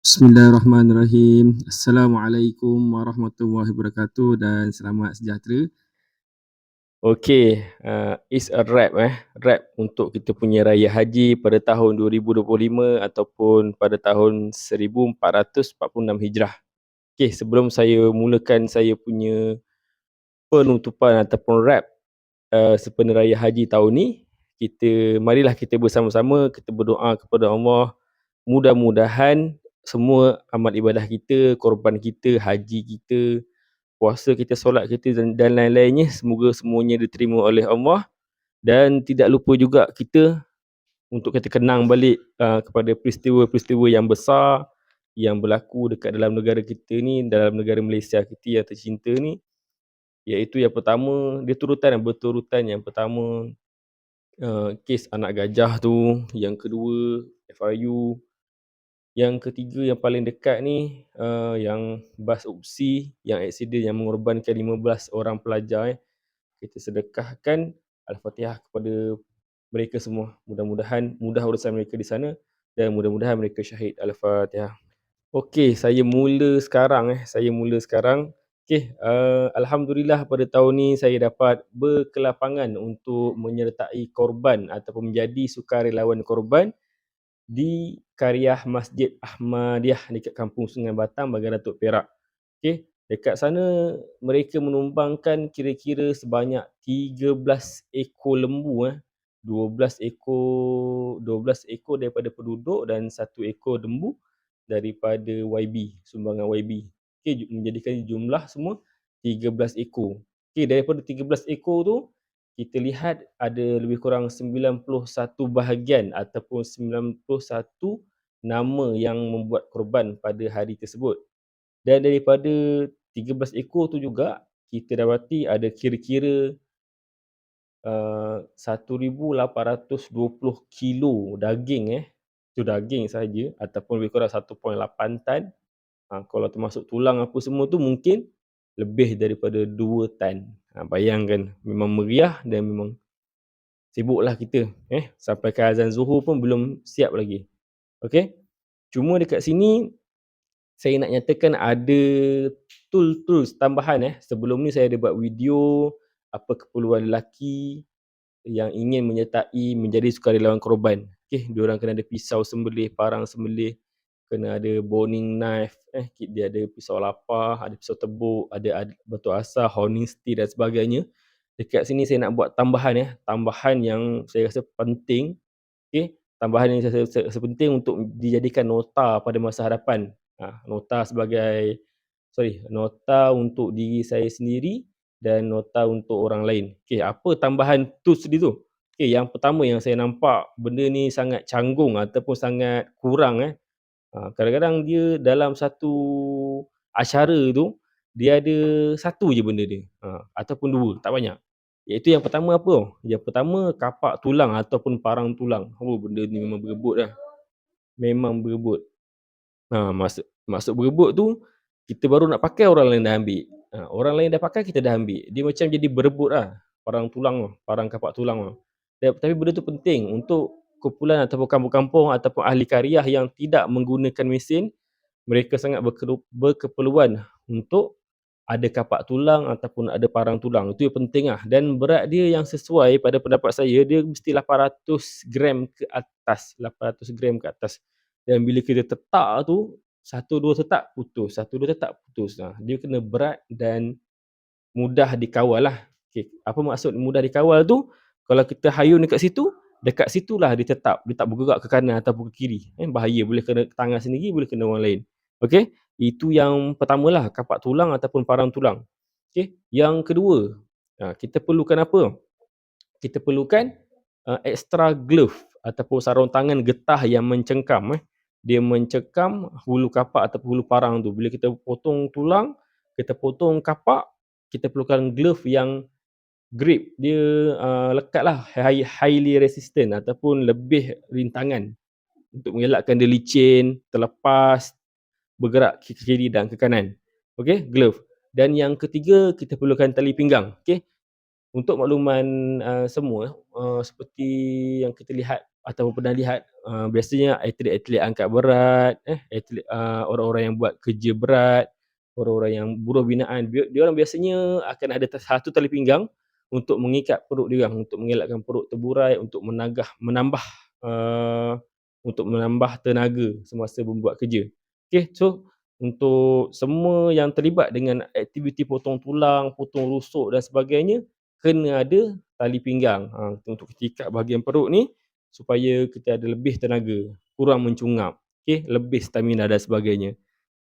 Bismillahirrahmanirrahim. Assalamualaikum warahmatullahi wabarakatuh dan selamat sejahtera. Okey, uh, it's a wrap eh. Wrap untuk kita punya raya haji pada tahun 2025 ataupun pada tahun 1446 Hijrah. Okey, sebelum saya mulakan saya punya penutupan ataupun wrap uh, sempena raya haji tahun ni, kita marilah kita bersama-sama kita berdoa kepada Allah mudah-mudahan semua amal ibadah kita, korban kita, haji kita, puasa kita, solat kita dan lain-lainnya semoga semuanya diterima oleh Allah. Dan tidak lupa juga kita untuk kita kenang balik uh, kepada peristiwa-peristiwa yang besar yang berlaku dekat dalam negara kita ni, dalam negara Malaysia kita yang tercinta ni. Iaitu yang pertama, dia turutan berturutan yang pertama uh, kes anak gajah tu, yang kedua FRU, yang ketiga yang paling dekat ni uh, yang bas UPSI yang aksiden yang mengorbankan 15 orang pelajar eh. Kita sedekahkan Al-Fatihah kepada mereka semua. Mudah-mudahan mudah urusan mereka di sana dan mudah-mudahan mereka syahid. Al-Fatihah. Okey, saya mula sekarang eh. Saya mula sekarang. Okey, uh, alhamdulillah pada tahun ni saya dapat berkelapangan untuk menyertai korban ataupun menjadi sukarelawan korban di Kariah Masjid Ahmadiyah dekat Kampung Sungai Batang, Bagan Datuk Perak. Okey, dekat sana mereka menumbangkan kira-kira sebanyak 13 ekor lembu eh. 12 ekor 12 ekor daripada penduduk dan satu ekor lembu daripada YB, sumbangan YB. Okey, menjadikan jumlah semua 13 ekor. Okey, daripada 13 ekor tu kita lihat ada lebih kurang 91 bahagian ataupun 91 nama yang membuat korban pada hari tersebut. Dan daripada 13 ekor tu juga kita dapati ada kira-kira uh, 1820 kilo daging eh. Itu daging saja ataupun lebih kurang 1.8 tan. Ha, kalau termasuk tulang apa semua tu mungkin lebih daripada 2 tan. Ha, bayangkan memang meriah dan memang sibuklah kita eh sampai ke azan Zuhur pun belum siap lagi. Okey. Cuma dekat sini saya nak nyatakan ada tools-tools tambahan eh. Sebelum ni saya ada buat video apa keperluan lelaki yang ingin menyertai menjadi sukarelawan korban. Okey, diorang kena ada pisau sembelih, parang sembelih, kena ada boning knife eh dia ada pisau lapar ada pisau tebuk ada, ada batu asah honing stick dan sebagainya. Dekat sini saya nak buat tambahan ya tambahan yang saya rasa penting okey? Tambahan yang saya rasa penting untuk dijadikan nota pada masa hadapan. Ha, nota sebagai sorry nota untuk diri saya sendiri dan nota untuk orang lain. Okey apa tambahan tools dia tu? Okey yang pertama yang saya nampak benda ni sangat canggung ataupun sangat kurang eh Ha, kadang-kadang dia dalam satu acara tu, dia ada satu je benda dia. Ha, ataupun dua, tak banyak. Iaitu yang pertama apa? Yang pertama kapak tulang ataupun parang tulang. Oh benda ni memang berebut lah. Memang berebut. Ha, masuk, masuk berebut tu, kita baru nak pakai orang lain dah ambil. Ha, orang lain dah pakai, kita dah ambil. Dia macam jadi berebut lah. Parang tulang parang kapak tulang lah. Tapi benda tu penting untuk kumpulan ataupun kampung-kampung ataupun ahli karyah yang tidak menggunakan mesin, mereka sangat berkeperluan untuk ada kapak tulang ataupun ada parang tulang. Itu yang penting lah. Dan berat dia yang sesuai pada pendapat saya, dia mesti 800 gram ke atas. 800 gram ke atas. Dan bila kita tetak tu, satu dua tetak putus. Satu dua tetak putus. Nah, dia kena berat dan mudah dikawal lah. Okay. Apa maksud mudah dikawal tu? Kalau kita hayun dekat situ, dekat situlah dia tetap dia tak bergerak ke kanan ataupun ke kiri. Eh bahaya boleh kena tangan sendiri boleh kena orang lain. Okey? Itu yang pertamalah kapak tulang ataupun parang tulang. Okey? Yang kedua ha, kita perlukan apa? Kita perlukan uh, extra glove ataupun sarung tangan getah yang mencengkam eh. Dia mencekam hulu kapak ataupun hulu parang tu. Bila kita potong tulang kita potong kapak kita perlukan glove yang grip dia uh, lekat lah high, highly resistant ataupun lebih rintangan untuk mengelakkan dia licin, terlepas, bergerak ke kiri dan ke kanan. Okay, glove. Dan yang ketiga, kita perlukan tali pinggang. Okay, untuk makluman uh, semua, uh, seperti yang kita lihat ataupun pernah lihat uh, biasanya atlet-atlet angkat berat, eh, atlet uh, orang-orang yang buat kerja berat, orang-orang yang buruh binaan, dia orang biasanya akan ada satu tali pinggang untuk mengikat perut dia untuk mengelakkan perut terburai, untuk menagah, menambah uh, untuk menambah tenaga semasa membuat kerja. Okay, so untuk semua yang terlibat dengan aktiviti potong tulang, potong rusuk dan sebagainya, kena ada tali pinggang ha, untuk kita ikat bahagian perut ni supaya kita ada lebih tenaga, kurang mencungap, okay? lebih stamina dan sebagainya.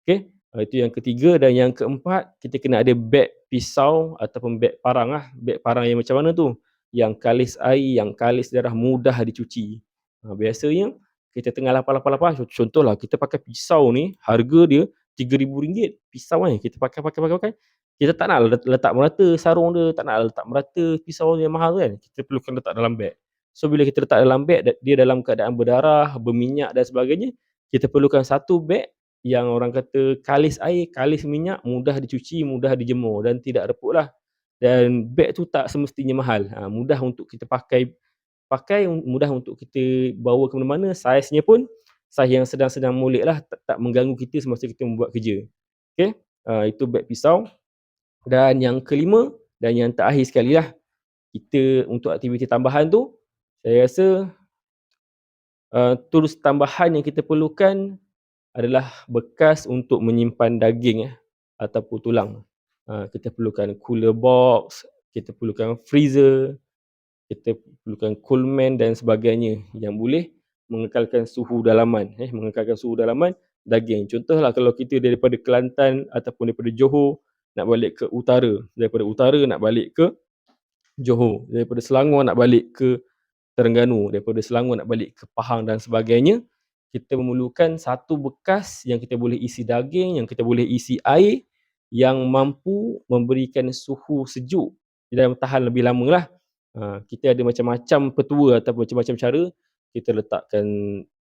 Okay? Ha, itu yang ketiga dan yang keempat, kita kena ada beg pisau ataupun beg parang lah. Beg parang yang macam mana tu? Yang kalis air, yang kalis darah mudah dicuci. Ha, biasanya kita tengah lapar-lapar-lapar, contohlah kita pakai pisau ni, harga dia RM3,000 pisau kan, kita pakai, pakai, pakai, pakai kita tak nak letak merata sarung dia, tak nak letak merata pisau yang mahal kan. Kita perlukan letak dalam beg. So bila kita letak dalam beg, dia dalam keadaan berdarah, berminyak dan sebagainya, kita perlukan satu beg yang orang kata kalis air, kalis minyak, mudah dicuci, mudah dijemur dan tidak reput lah. Dan beg tu tak semestinya mahal. Ha, mudah untuk kita pakai, pakai mudah untuk kita bawa ke mana-mana. Saiznya pun saiz yang sedang-sedang molek lah, tak, tak mengganggu kita semasa kita membuat kerja. Okay, uh, itu beg pisau. Dan yang kelima dan yang terakhir sekali lah, kita untuk aktiviti tambahan tu, saya rasa uh, tools tambahan yang kita perlukan adalah bekas untuk menyimpan daging ya, ataupun tulang. Uh, kita perlukan cooler box, kita perlukan freezer, kita perlukan coolman dan sebagainya yang boleh mengekalkan suhu dalaman. Eh, mengekalkan suhu dalaman daging. Contohlah kalau kita daripada Kelantan ataupun daripada Johor, nak balik ke utara, daripada utara nak balik ke Johor, daripada Selangor nak balik ke Terengganu, daripada Selangor nak balik ke Pahang dan sebagainya, kita memerlukan satu bekas yang kita boleh isi daging, yang kita boleh isi air, yang mampu memberikan suhu sejuk dan tahan lebih lama lah. Ha, kita ada macam-macam petua atau macam-macam cara, kita letakkan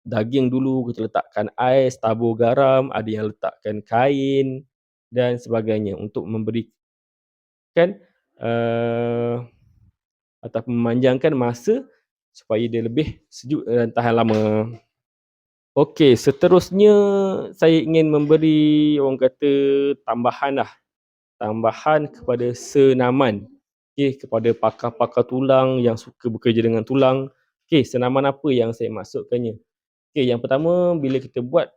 daging dulu, kita letakkan ais, tabur garam, ada yang letakkan kain, dan sebagainya untuk memberikan uh, atau memanjangkan masa supaya dia lebih sejuk dan tahan lama. Okey, seterusnya saya ingin memberi orang kata tambahan lah. Tambahan kepada senaman. Okey, kepada pakar-pakar tulang yang suka bekerja dengan tulang. Okey, senaman apa yang saya maksudkannya? Okey, yang pertama bila kita buat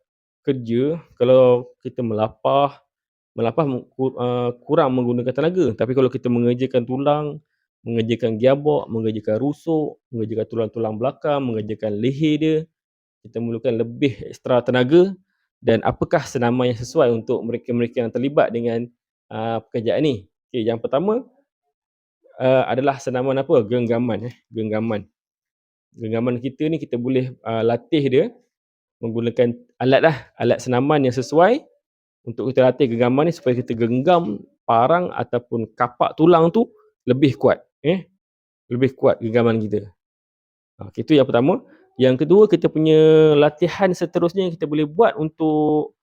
kerja, kalau kita melapah, melapah uh, kurang menggunakan tenaga. Tapi kalau kita mengerjakan tulang, mengerjakan gearbox, mengerjakan rusuk, mengerjakan tulang-tulang belakang, mengerjakan leher dia, kita memerlukan lebih ekstra tenaga dan apakah senaman yang sesuai untuk mereka-mereka yang terlibat dengan uh, pekerjaan ni. Okay, yang pertama uh, adalah senaman apa? Genggaman. Eh. Genggaman. Genggaman kita ni kita boleh uh, latih dia menggunakan alat lah, alat senaman yang sesuai untuk kita latih genggaman ni supaya kita genggam parang ataupun kapak tulang tu lebih kuat eh lebih kuat genggaman kita ha, itu yang pertama yang kedua kita punya latihan seterusnya yang kita boleh buat untuk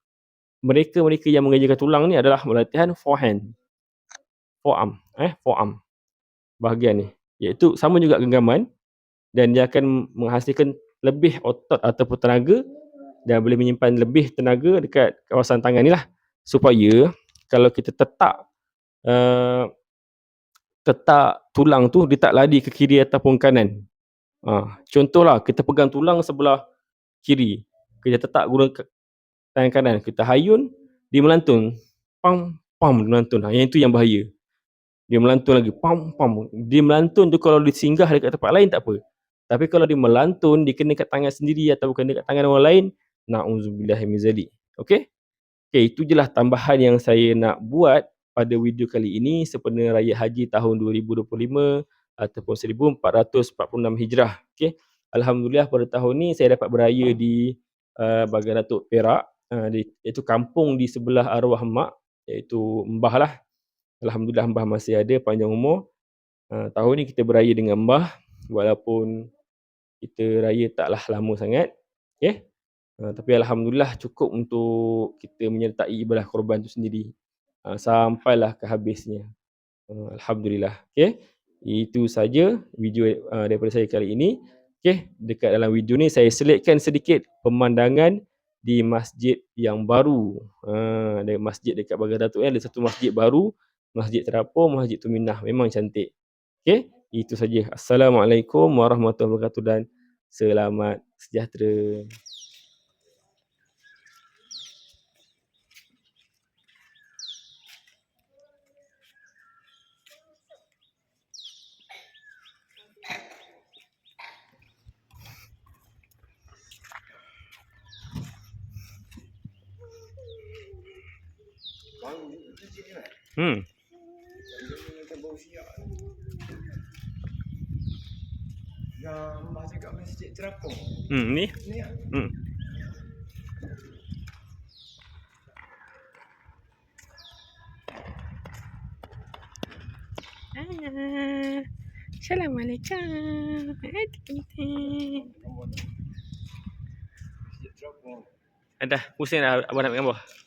mereka-mereka yang mengajarkan tulang ni adalah latihan forehand. Forearm eh forearm. Bahagian ni. Iaitu sama juga genggaman dan dia akan menghasilkan lebih otot ataupun tenaga dan boleh menyimpan lebih tenaga dekat kawasan tangan ni lah. Supaya kalau kita tetap uh, tetap tulang tu dia tak lari ke kiri ataupun kanan. Uh, contohlah kita pegang tulang sebelah kiri, kita tetap guna tangan kanan, kita hayun, dia melantun. Pam, pam, dia melantun. Ha, yang itu yang bahaya. Dia melantun lagi, pam, pam. Dia melantun tu kalau dia singgah dekat tempat lain tak apa. Tapi kalau dia melantun, dia kena kat tangan sendiri atau bukan dekat tangan orang lain, na'udzubillah min zalik. Okay? Okay, itu je lah tambahan yang saya nak buat pada video kali ini sempena Raya Haji tahun 2025 ataupun 1446 Hijrah. Okay. Alhamdulillah pada tahun ni saya dapat beraya di uh, Bagan Datuk Perak. Uh, di, iaitu kampung di sebelah arwah mak iaitu Mbah lah. Alhamdulillah Mbah masih ada panjang umur. Uh, tahun ni kita beraya dengan Mbah walaupun kita raya taklah lama sangat. Okay. Uh, tapi Alhamdulillah cukup untuk kita menyertai ibadah korban itu sendiri. Uh, sampailah ke habisnya. Uh, Alhamdulillah. Okay. Itu saja video uh, daripada saya kali ini. Okey, dekat dalam video ni saya selitkan sedikit pemandangan di masjid yang baru. Ha, ada masjid dekat Bagan Datuk ni ada satu masjid baru, Masjid Terapung, Masjid Tuminah. Memang cantik. Okey, itu saja. Assalamualaikum warahmatullahi wabarakatuh dan selamat sejahtera. Baru masjid Hmm. Yang Mbah cakap masjid terapung. Hmm, ni. Ni kan? Hmm. Ah, Assalamualaikum. Dah, pusing dah abang nak ambil gambar.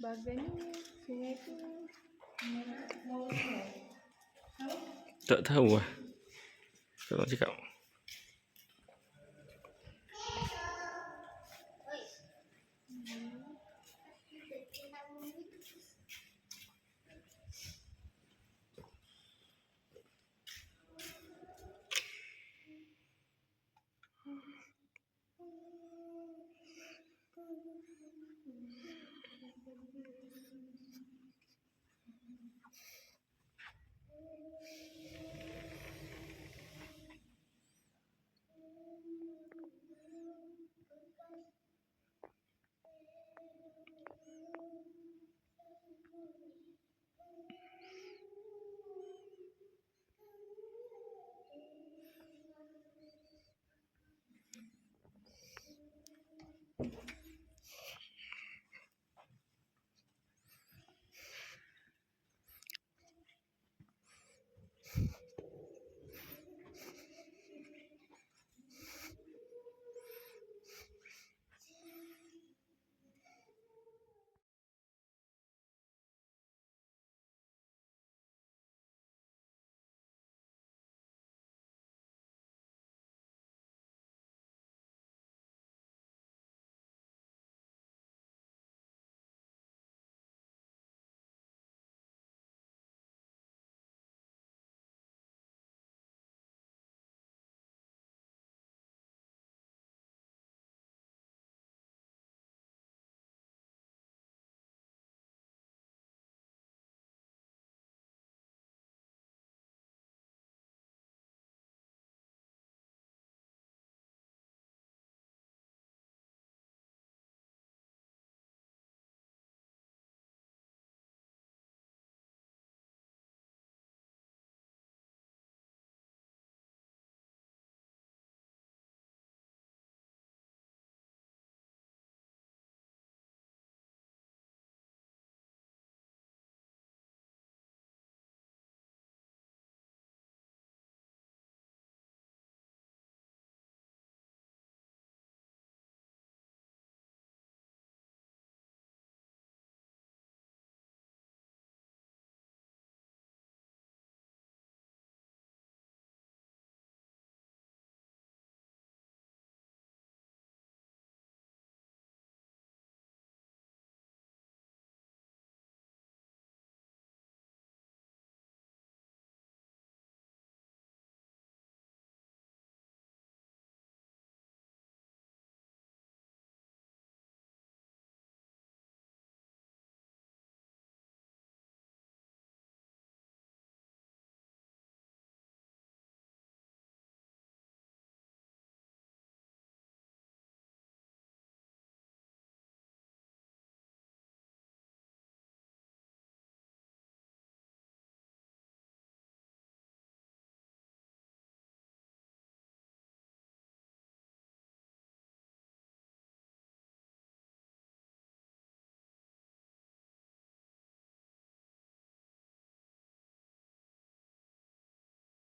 Bagan ni sungai tu mau sungai. Tak tahu lah. Tak nak cakap.